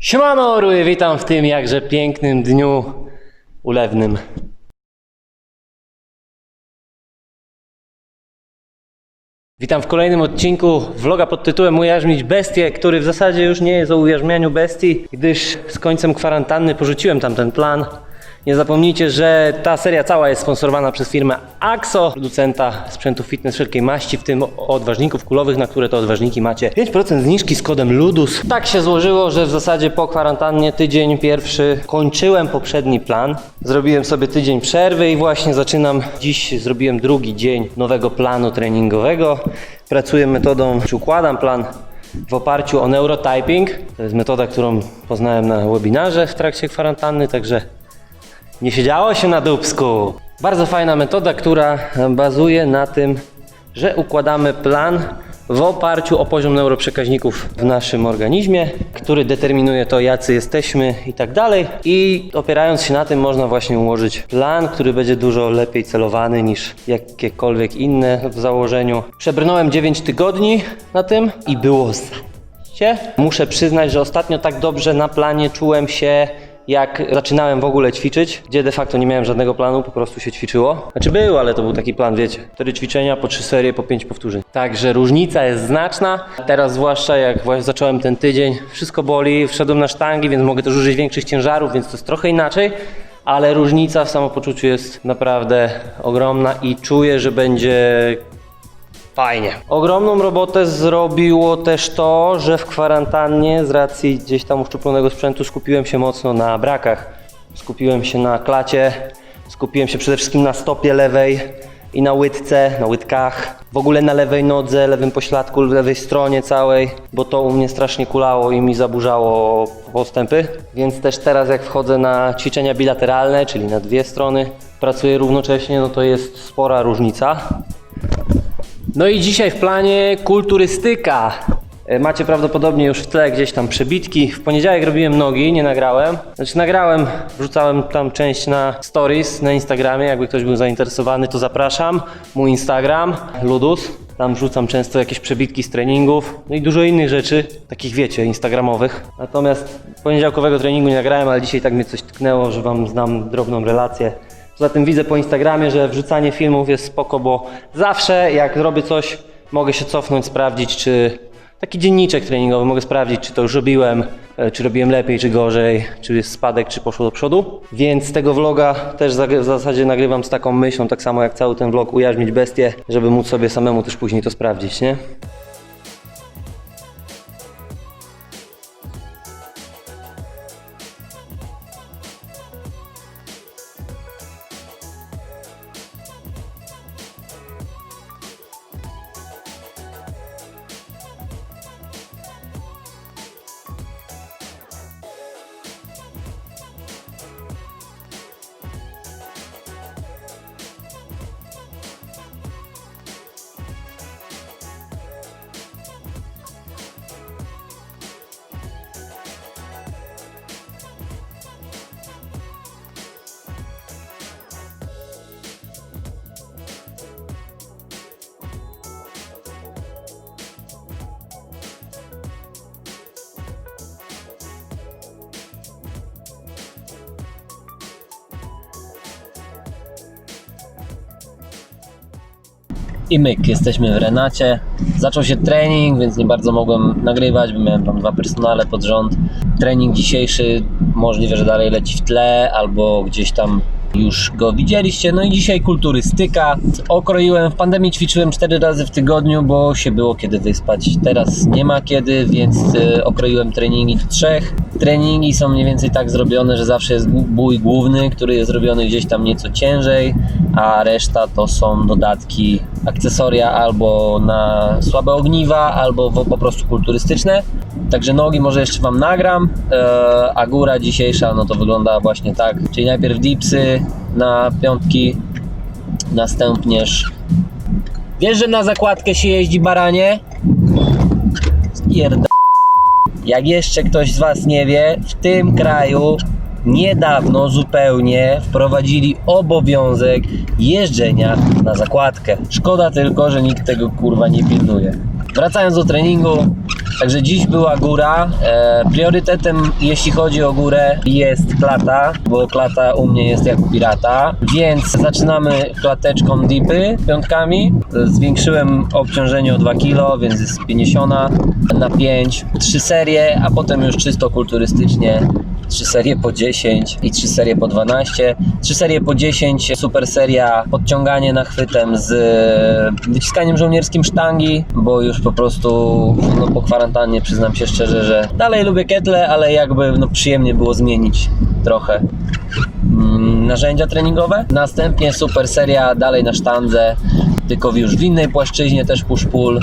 Siemano orły, witam w tym jakże pięknym dniu ulewnym. Witam w kolejnym odcinku vloga pod tytułem Ujarzmić bestię, który w zasadzie już nie jest o ujarzmianiu bestii, gdyż z końcem kwarantanny porzuciłem tam ten plan. Nie zapomnijcie, że ta seria cała jest sponsorowana przez firmę AXO, producenta sprzętu fitness wszelkiej maści, w tym odważników kulowych, na które to odważniki macie 5% zniżki z kodem LUDUS. Tak się złożyło, że w zasadzie po kwarantannie tydzień pierwszy kończyłem poprzedni plan. Zrobiłem sobie tydzień przerwy i właśnie zaczynam. Dziś zrobiłem drugi dzień nowego planu treningowego. Pracuję metodą, czy układam plan w oparciu o neurotyping. To jest metoda, którą poznałem na webinarze w trakcie kwarantanny, także nie siedziało się na dubsku. Bardzo fajna metoda, która bazuje na tym, że układamy plan w oparciu o poziom neuroprzekaźników w naszym organizmie, który determinuje to, jacy jesteśmy i tak dalej. I opierając się na tym, można właśnie ułożyć plan, który będzie dużo lepiej celowany niż jakiekolwiek inne w założeniu. Przebrnąłem 9 tygodni na tym i było się. Muszę przyznać, że ostatnio tak dobrze na planie czułem się jak zaczynałem w ogóle ćwiczyć, gdzie de facto nie miałem żadnego planu, po prostu się ćwiczyło. Znaczy był, ale to był taki plan, wiecie. Cztery ćwiczenia, po trzy serie, po pięć powtórzeń. Także różnica jest znaczna. Teraz zwłaszcza jak właśnie zacząłem ten tydzień, wszystko boli, wszedłem na sztangi, więc mogę też użyć większych ciężarów, więc to jest trochę inaczej. Ale różnica w samopoczuciu jest naprawdę ogromna i czuję, że będzie Fajnie. Ogromną robotę zrobiło też to, że w kwarantannie z racji gdzieś tam uszczuplonego sprzętu skupiłem się mocno na brakach. Skupiłem się na klacie, skupiłem się przede wszystkim na stopie lewej i na łydce, na łydkach. W ogóle na lewej nodze, lewym pośladku, lewej stronie całej, bo to u mnie strasznie kulało i mi zaburzało postępy. Więc też teraz jak wchodzę na ćwiczenia bilateralne, czyli na dwie strony, pracuję równocześnie, no to jest spora różnica. No i dzisiaj w planie kulturystyka. E, Macie prawdopodobnie już w tle gdzieś tam przebitki. W poniedziałek robiłem nogi, nie nagrałem. Znaczy nagrałem, wrzucałem tam część na stories na Instagramie. Jakby ktoś był zainteresowany, to zapraszam. Mój Instagram, Ludus. Tam wrzucam często jakieś przebitki z treningów, no i dużo innych rzeczy, takich wiecie, instagramowych. Natomiast poniedziałkowego treningu nie nagrałem, ale dzisiaj tak mnie coś tknęło, że wam znam drobną relację. Poza tym widzę po Instagramie, że wrzucanie filmów jest spoko, bo zawsze jak robię coś, mogę się cofnąć, sprawdzić, czy taki dzienniczek treningowy, mogę sprawdzić, czy to już robiłem, e, czy robiłem lepiej, czy gorzej, czy jest spadek, czy poszło do przodu. Więc tego vloga też w zasadzie nagrywam z taką myślą, tak samo jak cały ten vlog ujarzmić bestię, żeby móc sobie samemu też później to sprawdzić, nie? I myk, jesteśmy w Renacie. Zaczął się trening, więc nie bardzo mogłem nagrywać, bo miałem tam dwa personale pod rząd. Trening dzisiejszy możliwe, że dalej leci w tle, albo gdzieś tam już go widzieliście. No i dzisiaj kulturystyka. Okroiłem, w pandemii ćwiczyłem 4 razy w tygodniu, bo się było kiedy wyspać. Teraz nie ma kiedy, więc y, okroiłem treningi do trzech. Treningi są mniej więcej tak zrobione, że zawsze jest bój główny, który jest zrobiony gdzieś tam nieco ciężej, a reszta to są dodatki, akcesoria albo na słabe ogniwa, albo po prostu kulturystyczne. Także nogi może jeszcze Wam nagram, e, a góra dzisiejsza no to wygląda właśnie tak, czyli najpierw dipsy na piątki, następnież Wiesz, że na zakładkę się jeździ baranie? Pierda... Jak jeszcze ktoś z Was nie wie, w tym kraju niedawno zupełnie wprowadzili obowiązek jeżdżenia na zakładkę. Szkoda tylko, że nikt tego kurwa nie pilnuje. Wracając do treningu, Także dziś była góra. E, priorytetem, jeśli chodzi o górę, jest klata, bo klata u mnie jest jak pirata. Więc zaczynamy klateczką dipy piątkami. Zwiększyłem obciążenie o 2 kg, więc jest 50 na 5. Trzy serie, a potem już czysto kulturystycznie trzy serie po 10 i trzy serie po 12. Trzy serie po 10, super seria podciąganie nachwytem z e, wyciskaniem żołnierskim sztangi, bo już po prostu no, po kwarantannie przyznam się szczerze, że dalej lubię ketle, ale jakby no, przyjemnie było zmienić trochę mm, narzędzia treningowe. Następnie super seria dalej na sztandze, tylko już w innej płaszczyźnie też push-pull.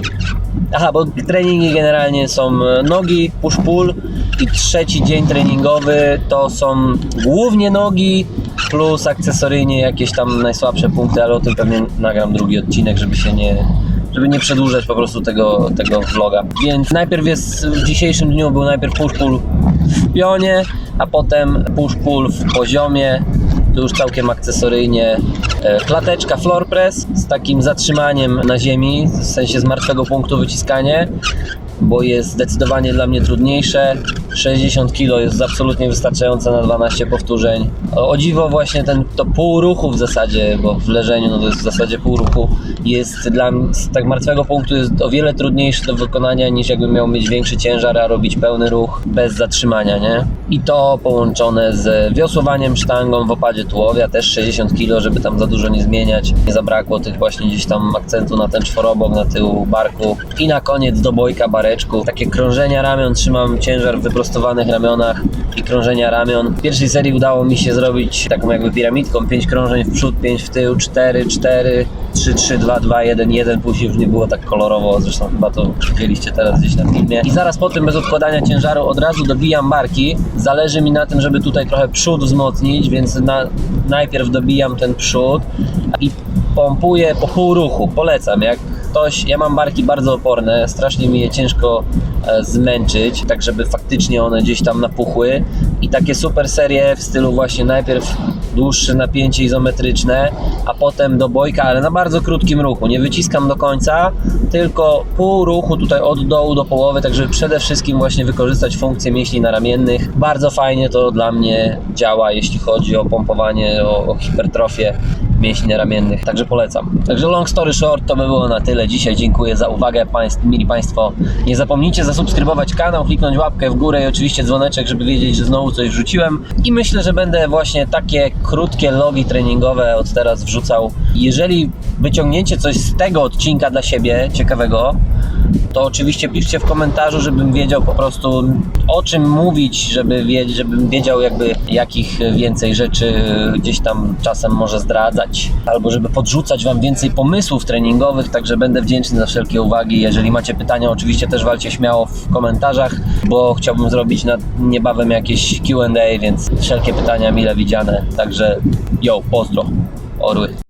Aha, bo treningi generalnie są e, nogi, push-pull i trzeci dzień treningowy to są głównie nogi plus akcesoryjnie jakieś tam najsłabsze punkty, ale o tym pewnie nagram drugi odcinek, żeby się nie żeby nie przedłużać po prostu tego, tego vloga. Więc najpierw jest w dzisiejszym dniu był najpierw push-pull w pionie, a potem push-pull w poziomie, to już całkiem akcesoryjnie e, klateczka floor press z takim zatrzymaniem na ziemi, w sensie z martwego punktu wyciskanie, bo jest zdecydowanie dla mnie trudniejsze. 60 kg jest absolutnie wystarczające na 12 powtórzeń. O, dziwo właśnie ten, to pół ruchu w zasadzie, bo w leżeniu no to jest w zasadzie pół ruchu, jest dla z tak martwego punktu jest o wiele trudniejszy do wykonania niż jakbym miał mieć większy ciężar, a robić pełny ruch bez zatrzymania, nie? I to połączone z wiosłowaniem sztangą w opadzie tułowia, też 60 kg, żeby tam za dużo nie zmieniać. Nie zabrakło tych właśnie gdzieś tam akcentu na ten czworobok, na tył barku. I na koniec do bojka bareczku. Takie krążenia ramion, trzymam ciężar w wyprostowanych ramionach i krążenia ramion. W pierwszej serii udało mi się zrobić taką jakby piramidką, 5 krążeń w przód, 5 w tył, 4, 4, 3, 3, 2, 2, 1, 1, później już nie było tak kolorowo, zresztą chyba to widzieliście teraz gdzieś na filmie. I zaraz po tym, bez odkładania ciężaru, od razu dobijam barki. Zależy mi na tym, żeby tutaj trochę przód wzmocnić, więc na, najpierw dobijam ten przód i pompuję po pół ruchu. Polecam, jak ktoś, ja mam barki bardzo oporne, strasznie mi je ciężko e, zmęczyć, tak żeby faktycznie one gdzieś tam napuchły i takie super serie w stylu właśnie najpierw dłuższe napięcie izometryczne, a potem do bojka, ale na bardzo krótkim ruchu. Nie wyciskam do końca, tylko pół ruchu tutaj od dołu do połowy, tak żeby przede wszystkim właśnie wykorzystać funkcje mięśni naramiennych. Bardzo fajnie to dla mnie działa, jeśli chodzi o pompowanie, o, o hipertrofię mięśni ramiennych, także polecam. Także long story short, to by było na tyle dzisiaj. Dziękuję za uwagę, państw, mili Państwo. Nie zapomnijcie zasubskrybować kanał, kliknąć łapkę w górę i oczywiście dzwoneczek, żeby wiedzieć, że znowu coś wrzuciłem. I myślę, że będę właśnie takie krótkie logi treningowe od teraz wrzucał. Jeżeli wyciągniecie coś z tego odcinka dla siebie ciekawego, to oczywiście piszcie w komentarzu, żebym wiedział po prostu o czym mówić, żeby wiedzieć, żebym wiedział jakby jakich więcej rzeczy gdzieś tam czasem może zdradzać, albo żeby podrzucać Wam więcej pomysłów treningowych, także będę wdzięczny za wszelkie uwagi. Jeżeli macie pytania, oczywiście też walcie śmiało w komentarzach, bo chciałbym zrobić na, niebawem jakieś Q&A, więc wszelkie pytania mile widziane, także yo, pozdro, orły.